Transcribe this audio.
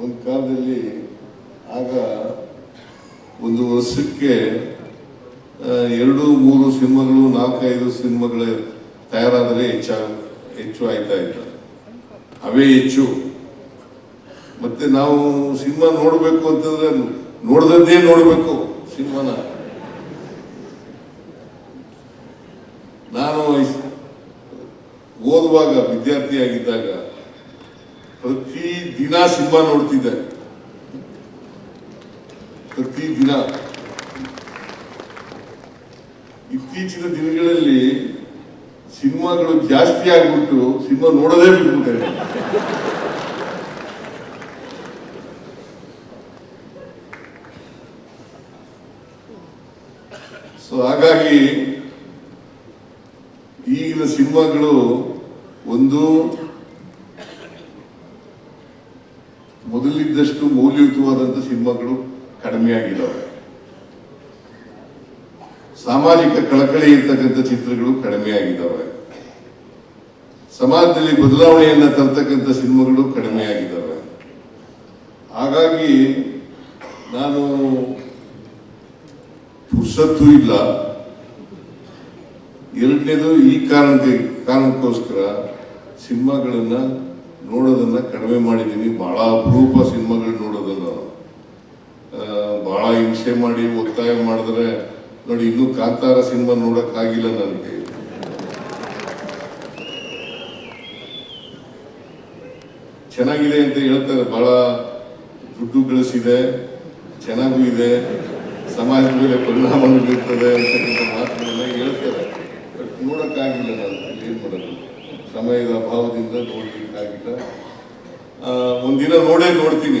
ಒಂದು ಕಾಲದಲ್ಲಿ ಆಗ ಒಂದು ವರ್ಷಕ್ಕೆ ಎರಡು, ಮೂರು ಸಿನಿಮಾಗಳು, ನಾಲ್ಕೈದು ಸಿನಿಮಾಗಳು ತಯಾರಾದರೆ ಹೆಚ್ಚ, ಹೆಚ್ಚು ಆಯ್ತಾ ಇತ್ತು ಅವೇ ಹೆಚ್ಚು. ಮತ್ತೆ ನಾವು ಸಿನಿಮಾ ನೋಡಬೇಕು ಅಂತಂದ್ರೆ ನೋಡ್ದದ್ದೇ ನೋಡಬೇಕು ಸಿನಿಮಾನ. ನಾನು ಓದುವಾಗ ವಿದ್ಯಾರ್ಥಿಯಾಗಿದ್ದಾಗ ಪ್ರತಿ ದಿನ ಸಿನಿಮಾ ನೋಡ್ತಿದ್ದೆ. ಪ್ರತಿ ದಿನ. ಇತ್ತೀಚಿನ ದಿನಗಳಲ್ಲಿ ಸಿನಿಮಾಗಳು ಜಾಸ್ತಿ ಆಗ್ಬಿಟ್ಟು ಸಿನಿಮಾ ನೋಡೋದೇ ಬಿಟ್ಬಿಟ್ಟೆ. ಸೊ ಹಾಗಾಗಿ ಈಗಿನ ಸಿನಿಮಾಗಳು ಒಂದು ಮೊದಲಿದ್ದಷ್ಟು ಮೌಲ್ಯಯುತವಾದಂಥ ಸಿನಿಮಾಗಳು ಕಡಿಮೆ ಆಗಿದ್ದಾವೆ ಸಾಮಾಜಿಕ ಕಳಕಳಿ ಇರ್ತಕ್ಕಂಥ ಚಿತ್ರಗಳು ಕಡಿಮೆ ಆಗಿದ್ದಾವೆ ಸಮಾಜದಲ್ಲಿ ಬದಲಾವಣೆಯನ್ನ ತರ್ತಕ್ಕಂಥ ಸಿನಿಮಾಗಳು ಕಡಿಮೆ ಆಗಿದ್ದಾವೆ ಹಾಗಾಗಿ ನಾನು ಪುರ್ಸತ್ತು ಇಲ್ಲ. ಎರಡನೇದು ಈ ಕಾರಣಕ್ಕೆ ಕಾರಣಕ್ಕೋಸ್ಕರ ಸಿನಿಮಾಗಳನ್ನ ನೋಡೋದನ್ನ ಕಡಿಮೆ ಮಾಡಿದ್ದೀನಿ ಬಹಳ ಅಪರೂಪ ಸಿನಿಮಾಗಳು ನೋಡೋದನ್ನ ಆ, ಬಹಳ ಹಿಂಸೆ ಮಾಡಿ ಒತ್ತಾಯ ಮಾಡಿದ್ರೆ ನೋಡಿ ಇನ್ನೂ ಕಾಂತಾರ ಸಿನಿಮಾ ನೋಡಕ್ ಆಗಿಲ್ಲ ನನಗೆ. ಚೆನ್ನಾಗಿದೆ ಅಂತ ಹೇಳ್ತಾರೆ. ಬಹಳ ದುಡ್ಡು ಗಳಿಸಿದೆ ಚೆನ್ನಾಗೂ ಇದೆ ಸಮಾಜದ ಮೇಲೆ ಪರಿಣಾಮ ಬೀರ್ತದೆ ಅಂತಕ್ಕಂಥ ಮಾತುಗಳನ್ನ ಹೇಳ್ತಾರೆ. ಬಟ್ ನೋಡಕ್ಕಾಗಿಲ್ಲ ನಾನು ಏನ್ ಮಾಡೋದು. ಸಮಯದ ಅಭಾವದಿಂದ ನೋಡ್ಲಿಕ್ಕಾಗಿಲ್ಲ ಆ, ಒಂದಿನ ನೋಡೇ ನೋಡ್ತೀನಿ.